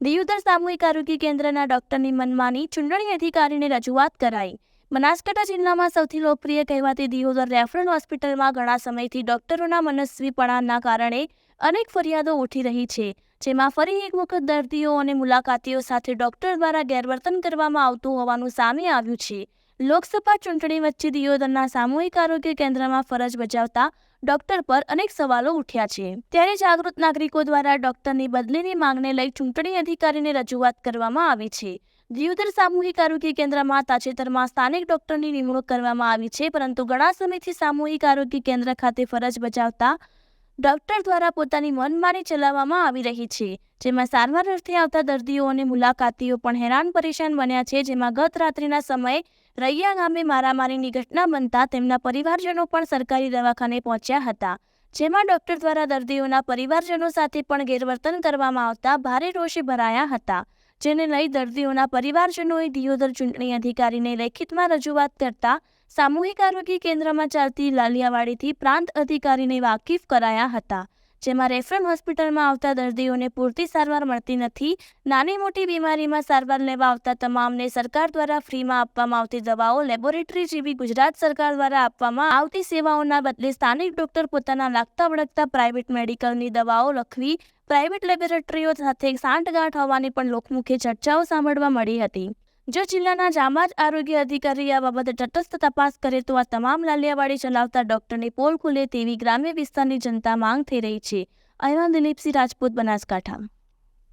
દિયોદર સામૂહિક આરોગ્ય કેન્દ્રના ડોક્ટરની મનમાની ચૂંટણી અધિકારીને રજૂઆત કરાઈ. બનાસકાંઠા જિલ્લામાં સૌથી લોકપ્રિય કહેવાતી દિયોદર રેફરલ હોસ્પિટલમાં ઘણા સમયથી ડોક્ટરોના મનસ્વીપણાના કારણે અનેક ફરિયાદો ઉઠી રહી છે, જેમાં ફરી એક વખત દર્દીઓ અને મુલાકાતીઓ સાથે ડોક્ટર દ્વારા ગેરવર્તન કરવામાં આવતું હોવાનું સામે આવ્યું છે. લોકસભા ચૂંટણી વચ્ચે દિયોદરના સામૂહિક આરોગ્ય કેન્દ્રમાં ફરજ બજાવતા ડોક્ટર પર અનેક સવાલો ઉઠ્યા છે. ત્યારે જાગૃત નાગરિકો દ્વારા ડોક્ટરની બદલીની માંગને લઈ ચૂંટણી અધિકારીને રજૂઆત કરવામાં આવી છે. દિયોદર સામૂહિક આરોગ્ય કેન્દ્રમાં તાજેતરમાં સ્થાનિક ડોક્ટરની નિમણૂક કરવામાં આવી છે, પરંતુ ઘણા સમયથી સામૂહિક આરોગ્ય કેન્દ્ર ખાતે ફરજ બજાવતા ડોક્ટર દ્વારા પોતાની મનમાની ચલાવવામાં આવી રહી છે, જેમાં સારવાર અર્થે આવતા દર્દીઓ અને મુલાકાતીઓ પણ હેરાન પરેશાન બન્યા છે, જેમાં ગત રાત્રિના સમયે રૈયા ગામે મારામારીની ઘટના બનતા તેમના પરિવારજનો પણ સરકારી દવાખાને પહોંચ્યા હતા, જેમાં ડોક્ટર દ્વારા દર્દીઓના પરિવારજનો સાથે પણ ગેરવર્તન કરવામાં આવતા ભારે રોષે ભરાયા હતા, જેને લઈ દર્દીઓના પરિવારજનોએ દિયોદર ચૂંટણી અધિકારીને લેખિતમાં રજૂઆત કરતા સામૂહિક આરોગ્ય કેન્દ્રમાં ચાલતી લાલિયાવાડીથી પ્રાંત અધિકારીને વાકેફ કરાયા હતા, જેમાં રેફરલ હોસ્પિટલમાં આવતા દર્દીઓને પૂરતી સારવાર મળતી નથી, નાની મોટી બીમારીમાં સારવાર લેવા આવતા તમામને સરકાર દ્વારા ફ્રીમાં આપવામાં આવતી દવાઓ લેબોરેટરી જેવી ગુજરાત સરકાર દ્વારા આપવામાં આવતી સેવાઓના બદલે સ્થાનિક ડોક્ટર પોતાના લાગતા વળગતા પ્રાઇવેટ મેડિકલની દવાઓ લખવી, પ્રાઇવેટ લેબોરેટરીઓ સાથે સાંઠગાંઠ હોવાની પણ લોકમુખે ચર્ચાઓ સાંભળવા મળી હતી. જો જિલ્લાના જામાજ આરોગ્ય અધિકારી આ બાબતે તટસ્થ તપાસ કરે તો આ તમામ લાલિયાવાડી ચલાવતા ડોક્ટરની પોલ ખુલે તેવી ગ્રામ્ય વિસ્તારની જનતા માંગ થઈ રહી છે. અહેવાલ દિલીપસિંહ રાજપૂત બનાસકાંઠા.